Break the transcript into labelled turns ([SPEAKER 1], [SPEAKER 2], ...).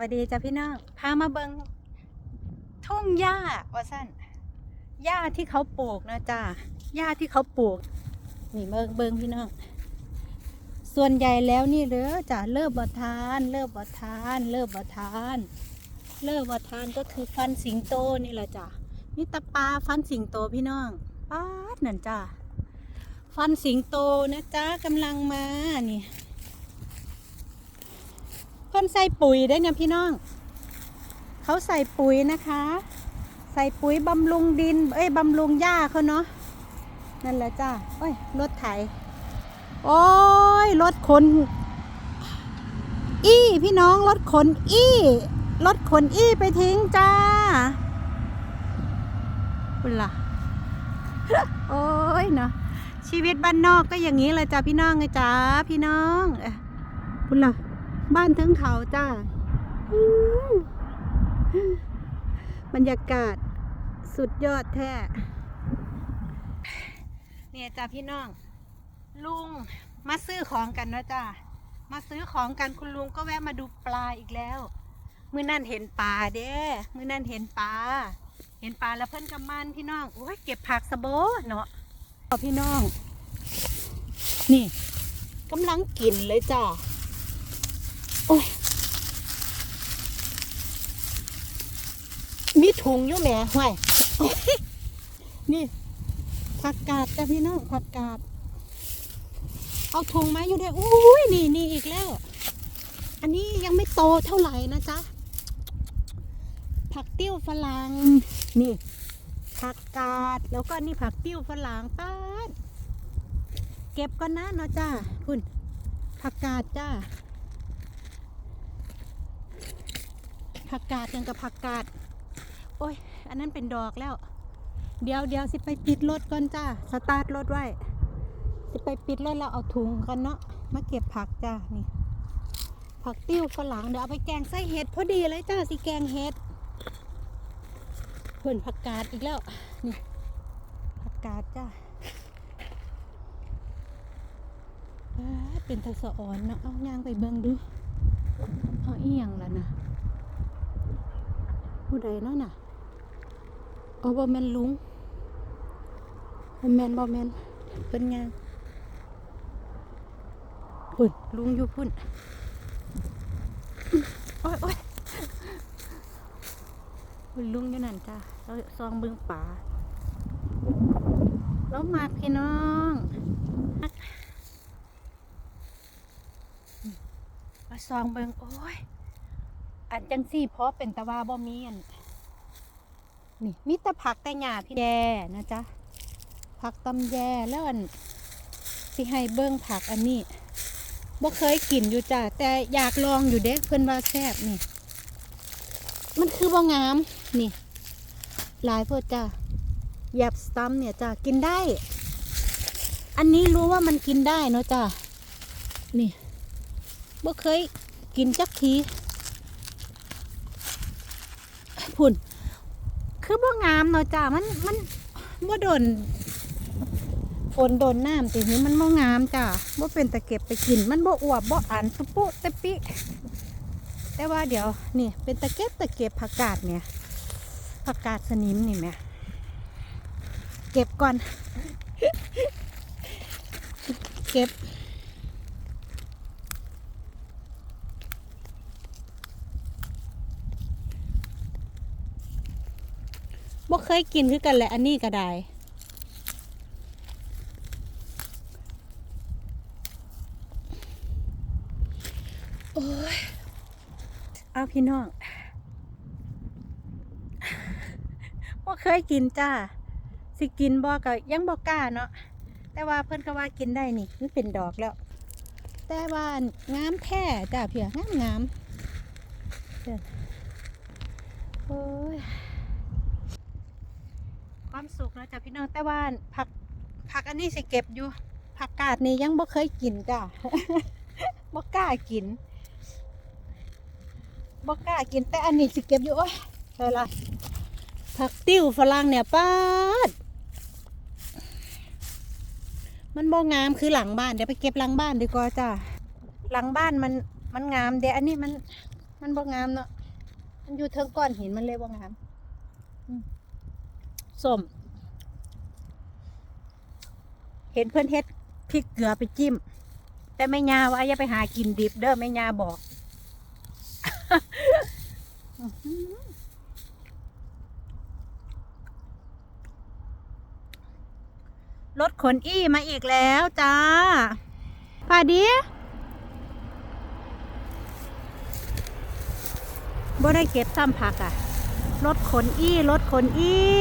[SPEAKER 1] วัสดีจ้ะพี่น้องพามาเบิงทุ่งหญ้าว่าสั้นหญ้าที่เขาปลูกนะจ้าหญ้าที่เขาปลูก นี่เบิงเบิงพี่น้องส่วนใหญ่แล้วนี่เด้อจ้ะเลิกบ่ทาน เลิกบ่ทาน เลิกบ่ทาน เลิกบ่ทานก็คือฟันสิงโตนี่แหละจ้ะนี่ตะปาฟันสิงโตพี่น้องป้าดนั่นจ้ะฟันสิงโตนะจ้ากำลังมานี่ พิ่นใส่ปุ๋ยได้เนี่ยพี่น้อง เขาใส่ปุ๋ยนะคะ ใส่ปุ๋ยบำรุงดิน เอ้ยบำรุงหญ้าเขาเนาะนั่นแหละจ้าโอ้ยรถไถ โอ้ยรถขนอี้พี่น้องรถขนอี้รถขนอี้ไปทิ้งจ้าคุณล่ะโอ้ยเนาะชีวิตบ้านนอกก็อย่างนี้เลยจ้าพี่น้องไงจ้าพี่น้องคุณล่ะ บ้านทั้งเขาจ้าบรรยากาศสุดยอดแท้ เนี่ยจ้าพี่น้อง ลุงมาซื้อของกันนะจ้ามาซื้อของกันคุณลุงก็แวะมาดูปลาอีกแล้วมื่อนั่นเห็นปลาเด้มื่อนั่นเห็นปลา เห็นปลาแล้วเพิ่นกำมันพี่น้องโอ้ยเก็บผักสะโบเนาะพี่น้อง นี่กำลังกินเลยจ้า โอ้ยมีถุงอยู่แหม่ห่วยโอ้ยนี่ผักกาดจ้ะพี่น้องผักกาด เอาถุงมาอยู่ด้วยอุ้ยนี่นี่อีกแล้ว อันนี้ยังไม่โตเท่าไหร่นะจ๊ะผักติ้วฝรั่งนี่ ผักกาดแล้วก็นี่ผักติ้วฝรั่งป้าเก็บก่อนนะเนาะจ้าคุณผักกาดจ้า ผักกาดยังกับผักกาด โอ้ย อันนั้นเป็นดอกแล้ว เดี๋ยวเดี๋ยวสิไปปิดรถก่อนจ้า สตาร์ทรถไว้ สิไปปิดรถแล้วเอาถุงกันเนาะ มาเก็บผักจ้า นี่ ผักติ้วฝรั่งเดี๋ยวเอาไปแกงไส้เห็ดพอดีเลยจ้าสิแกงเห็ดเพื่อนผักกาดอีกแล้ว นี่ผักกาดจ้าเป็นทศอ่อนเนาะ เอาย่างไปเบิ่งดูเอาอียังล่ะนะ ผู้ใดเนาะน่ะอ๋อบ่แมนลุงแมนบ่แมนเพิ่นย่างพุ่นลุงอยู่พุ่นโอ้ยโอ้ยพุ่นลุงอยู่นั่นจ้าเราซองเบิ่งป่าแล้วมาพี่น้องมาซองเบิ่งโอ้ย อันจังสี่เพราะเป็นตะวาบ่มีอันนี่มีต่ผักแต่หญ้าพี่แดนะจ๊ะผักตำแยแล้วอันสิให้เบิ้งผักอันนี้บ่เคยกินอยู่จ้ะแต่อยากลองอยู่เด็กเพิ่อนว่าแซ่บนี่ มันคือบ่งามนี่ หลายโพดจ้ะหยับสตัมเนี่ยจ้ะกินได้ อันนี้รู้ว่ามันกินได้เนาะจ้ะนี่บ่เคยกินจักที พุ่น คือบ่งามเนาะจ้ามันมันบ่โดนฝนโดนน้ำตินี้มันบ่งามจ้าบ่เป็นตะเก็บไปกิน มันบ่อวบบ่อันตุปุตะปิ แต่ว่าเดี๋ยวนี่ เป็นตะเก็บตะเก็บผักกาดเนี่ยผักกาดสนิมนี่แม่เก็บก่อน เก็บ บ่เคยกินคือกันแหละอันนี้ก็ได้โอ้ยเอาพี่น้องบ่เคยกินจ้า สิกินบ่ก็ยังบ่กล้าเนาะแต่ว่าเพิ่นก็ว่ากินได้นี่มันเป็นดอกแล้ว แต่ว่างามแท้จ้าเพียงามงามเด้อโอ้ย ความสุขเนาะจ้ะพี่น้องแต่ว่าผักผักอันนี้สิเก็บอยู่ ผักกาดนี่ยังบ่เคยกินจ้ะบ่กล้ากินบ่กล้ากินแต่อันนี้สิเก็บอยู่โอ้ยเท่าไรผักติ้วฝรั่งเนี่ยป้าดมันบ่งามคือหลังบ้านเดี๋ยวไปเก็บหลังบ้านดีกว่าจ้ะหลังบ้านมันมันงามเดี๋ยวอันนี้มัน มันบ่งามเนาะมันอยู่เทิงก้อนหินมันเลยบ่งามอืม ส้ม เห็นเพื่อนเฮ็ดพริกเกลือไปจิ้ม แต่ไม่ยาว่าอย่าไปหากินดิบเด้อไม่ยาบอกรถขนอี้มาอีกแล้วจ้าพาดีบ่ได้เก็บซ้ำผักอะ รถขนอี้ รถขนอี้